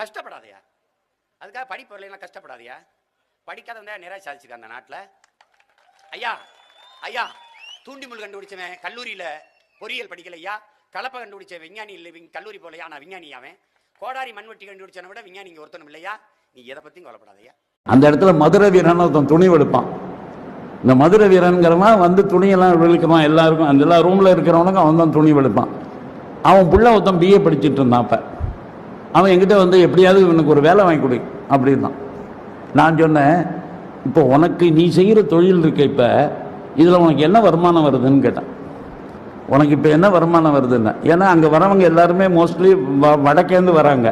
கஷ்டப்படாதயா. அதுக்காக படிப்பு வரலாம் கஷ்டப்படாதயா. படிக்காதவன் தான் நிறைய சாதிச்சுக்க அந்த நாட்டில். ஐயா ஐயா தூண்டிமுள் கண்டுபிடிச்சவன் கல்லூரியில் பொறியியல் படிக்கலையா கலப்பை கண்டுபிடிச்ச விஞ்ஞானி இல்லை விஞ் கல்லூரி போலையா நான் விஞ்ஞானி அவன். கோடாரி மண்வெட்டி கண்டுபிடிச்சனை விட விஞ்ஞானி இங்கே ஒருத்தனும் இல்லையா? நீ எதை பற்றியும் கொலப்படாதையா அந்த இடத்துல மதுரை வீரன் ஒருத்தன் துணி எடுப்பான். இந்த மதுரை வீரன்கிறவன் வந்து துணியெல்லாம் வெளுக்குவான் எல்லாருக்கும்? அந்த எல்லா ரூமில் இருக்கிறவனுக்கும் அவன் தான் துணி வெளுப்பான் அவன் பிள்ளை ஒருத்தன் பிஏ படிச்சுட்டு இருந்தான் அப்போ. அவன் என்கிட்ட வந்து எப்படியாவது இவனுக்கு ஒரு வேலை வாங்கி கொடு. அப்படின்னா நான் சொன்னேன் இப்போ உனக்கு நீ செய்கிற தொழில் இருக்க இப்போ இதில் உனக்கு என்ன வருமானம் வருதுன்னு கேட்டேன். உனக்கு இப்போ என்ன வருமானம் வருதுன்னு ஏன்னா அங்கே வரவங்க எல்லாருமே மோஸ்ட்லி வ வடக்கேந்து வராங்க.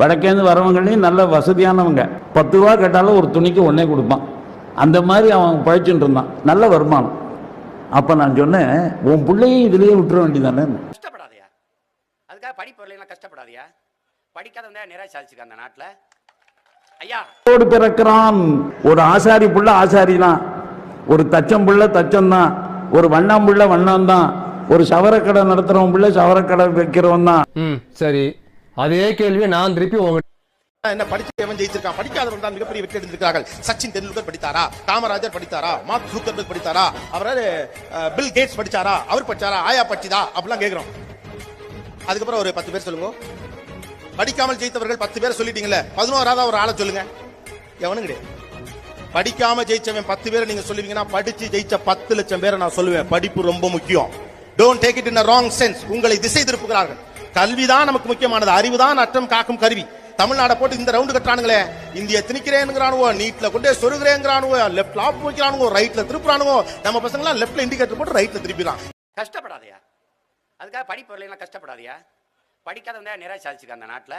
வடக்கேந்து வரவங்களையும் நல்ல வசதியானவங்க. பத்து ரூபா கேட்டாலும் ஒரு துணிக்கு ஒன்றே கொடுப்பான். அந்த மாதிரி அவன் பழைச்சுட்டு இருந்தான். நல்ல வருமானம். அப்போ நான் சொன்னேன் உன் பிள்ளையும் இதுலேயே விட்டுற வேண்டியதானே கஷ்டப்படாதயா. அதுக்காக படிப்பு வரலைன்னா கஷ்டப்படாதயா? படிக்காதவன் தான் நிறைய சாதிச்சுக்க அந்த நாட்டில். ஐயா. ஓடு பிறக்கிறான் ஒரு ஆசாரி புள்ள ஆசாரி தான் ஒரு தச்சம் புள்ள தச்சம் தான் ஒரு வண்ணாம் புள்ள வண்ணம் தான் ஒரு சவரக்கடை நடத்துறவன் புள்ள சவரக்கடை வைக்கிறவன் தான் ம் சரி. அதே கேள்வியை நான் திருப்பி உங்ககிட்ட என்ன படிச்சவன் ஜெயிச்சிருக்கான்? படிக்காதவன் தான் மிகப்பெரிய வெற்றி அடைந்திருக்கிறார்கள். சச்சின் தெண்டுல்கர் படித்தாரா? காமராஜர் படித்தாரா? மார்க் ஜூக்கர்பர்க் படித்தாரா? அவராது அஹ், பில் கேட்ஸ் படிச்சாரா? அவர் படிச்சாரா? ஆயா படிச்சதா? அப்படிலாம் கேக்குறோம் அதுக்கப்புறம் ஒரு பத்து பேர் சொல்லுங்க. படிக்காமல் ஜெயித்தவர்கள் பத்து பேர் சொல்லிட்டீங்கல்ல பதினோராவது ஒரு ஆளை சொல்லுங்க. எவனும் கிடையாது படிக்காம ஜெயிச்சவன் பத்து பேரை நீங்க சொல்லுவீங்கன்னா படிச்சு ஜெயிச்ச பத்து லட்சம் பேரை நான் சொல்லுவேன். படிப்பு ரொம்ப முக்கியம். Don't take it in wrong sense உங்களை திசை திருப்புகிறார்கள். கல்விதான் நமக்கு முக்கியமானது. அறிவுதான் அற்றம் காக்கும் கருவி. தமிழ்நாட போட்டு இந்த ரவுண்டு கட்டுறானுங்களே. இந்திய திணிக்கிறேங்கிறானுவோ நீட்ல கொண்டே சொருகிறேங்கிறானுவோ லெஃப்ட் லாப் வைக்கிறானுவோ ரைட்ல திருப்புறானுவோ நம்ம பசங்களாம் லெஃப்ட்ல இண்டிகேட்டர் போட்டு ரைட்ல திருப்பிடுறான் கஷ்டப்படாதயா. அதுக்காக படிப்பு வரலாம் கஷ்டப்படாதயா? படிக்காதவன் தான் நிறைய அந்த நாட்டில்.